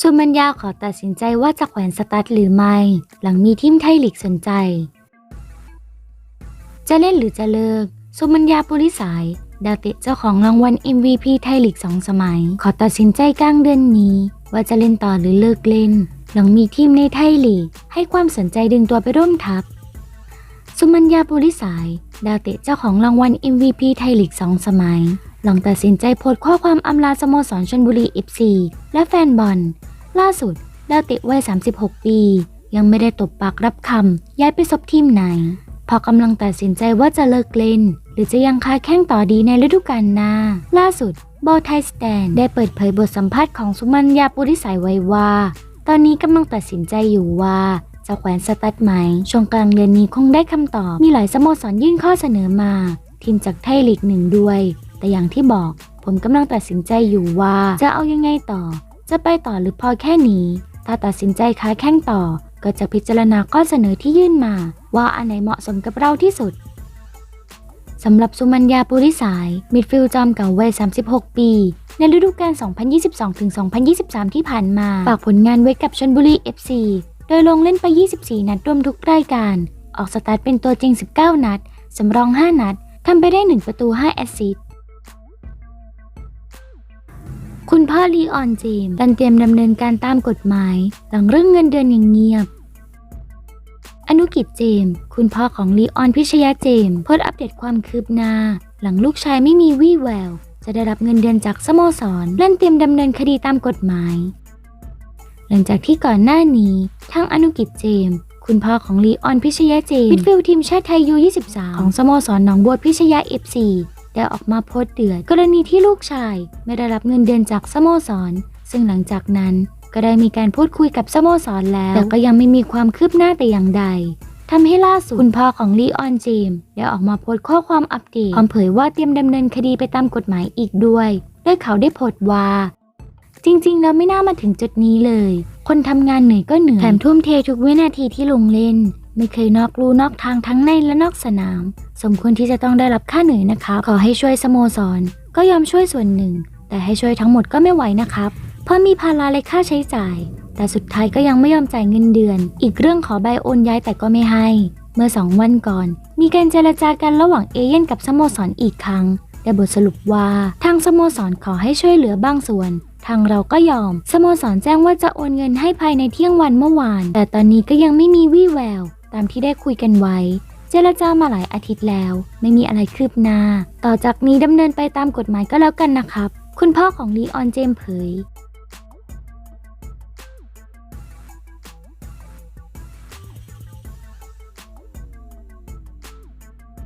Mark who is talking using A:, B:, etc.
A: สุมัญญาขอตัดสินใจว่าจะแขวนสตั๊ดหรือไม่ หลังมีทีมไทยลีกสนใจ จะเล่นหรือจะเลิก สุมัญญาปุริสาย ดาวเตะเจ้าของรางวัล MVP ไทยลีกสองสมัย ขอตัดสินใจกลางเดือนนี้ ว่าจะเล่นต่อหรือเลิกเล่น หลังมีทีมในไทยลีก ให้ความสนใจดึงตัวไปร่วมทัพ สุมัญญาปุริสาย ดาวเตะเจ้าของรางวัล MVP ไทยลีกสองสมัย หลังตัดสินใจโพสต์ข้อความอำลาสโมสรชลบุรี FC และแฟนบอล ล่าสุดดาวเตะวัย 36 ปี ยังไม่ได้ตบปากรับคำย้ายไปซบทีมไหน พอกำลังตัดสินใจว่าจะเลิกเล่น หรือจะยังค้าแข้งต่อดีในฤดูกาลหน้า ล่าสุดโบไทยสแตนได้เปิดเผยบทสัมภาษณ์ของสุมัญญาปุริสายไว้ว่า ตอนนี้กำลังตัดสินใจอยู่ว่าจะแขวนสตั๊ดไหม ช่วงกลางเดือนนี้คงได้คำตอบ มีหลายสโมสรยื่นข้อเสนอมา ทีมจากไทยลีกหนึ่งด้วย แต่อย่างที่บอกผมกำลังตัดสินใจอยู่ว่าจะเอายังไงต่อ จะไปต่อหรือพอแค่นี้ ถ้าตัดสินใจค้าแข้งต่อ ก็จะพิจารณาข้อเสนอที่ยื่นมา ว่าอันไหนเหมาะสมกับเราที่สุดสำหรับสุมัญญาปุริสาย มิดฟิลด์จอมเก่าวัย 36 ปี ในฤดูกาล 2022-2023 ที่ผ่านมา ฝากผลงานไว้กับชลบุรี FC โดยลงเล่นไป 24 นัดรวมทุกรายการ ออกสตาร์ทเป็นตัวจริง 19 นัด สำรอง 5 นัด ทำไปได้ 1 ประตู 5 แอสซิสต์ คุณพ่อลีออนเจมส์ดันเตรียมดำเนินการตามกฎหมาย หลังเรื่องเงินเดือนอย่างเงียบ อนุกิจเจมส์คุณพ่อของลีออนพิชยาเจมส์โพสต์อัปเดตความคืบหน้า หลังลูกชายไม่มีวี่แวว จะได้รับเงินเดือนจากสโมสรเล่นเตรียมดำเนินคดีตามกฎหมาย หลังจากที่ก่อนหน้านี้ทั้งอนุกิจเจมส์คุณพ่อของลีออนพิชยาเจมส์มิดฟิลด์ทีมชาติไทยยู23ของสโมสรหนองบัวพิชยา FC ได้ออกมาโพสต์เดือดกรณีที่ลูกชายไม่ได้รับเงินเดือนจากสโมสร ซึ่งหลังจากนั้นก็ได้มีการพูดคุยกับสโมสรแล้ว แต่ก็ยังไม่มีความคืบหน้าแต่อย่างใดทำให้ล่าสุดคุณพ่อของลีออนเจมส์ได้ออกมาโพสต์ข้อความอัปเดตพร้อมเผยว่าเตรียมดำเนินคดีไปตามกฎหมายอีกด้วยโดยเขาได้โพสต์ว่า จริงๆ แล้วไม่น่ามาถึงจุดนี้เลย คนทำงานเหนื่อยก็เหนื่อยแถมทุ่มเททุกวินาทีที่ลงเล่น ไม่เคยนอกรูนอกทางทั้งในและนอกสนาม สมควรที่จะต้องได้รับค่าเหนื่อยนะครับขอให้ช่วยสโมสร ก็ยอมช่วยส่วนหนึ่ง แต่ให้ช่วยทั้งหมดก็ไม่ไหวนะครับ เพราะมีภาระและค่าใช้จ่าย แต่สุดท้ายก็ยังไม่ยอมจ่ายเงินเดือน อีกเรื่องขอใบโอนย้ายแต่ก็ไม่ให้ เมื่อสองวันก่อน มีการเจรจากันระหว่างเอเย่นกับสโมสรอีกครั้งแต่บทสรุปว่าทางสโมสรขอให้ช่วยเหลือบางส่วน ทางเราก็ยอม สโมสรแจ้งว่าจะโอนเงินให้ภายในเที่ยงวันเมื่อวาน แต่ตอนนี้ก็ยังไม่มีวี่แวว ตามที่ได้คุยกันไว้ เจรจามาหลายอาทิตย์แล้ว ไม่มีอะไรคืบหน้า ต่อจากนี้ดำเนินไปตามกฎหมายก็แล้วกันนะครับ คุณพ่อของลีออนเจมส์เผย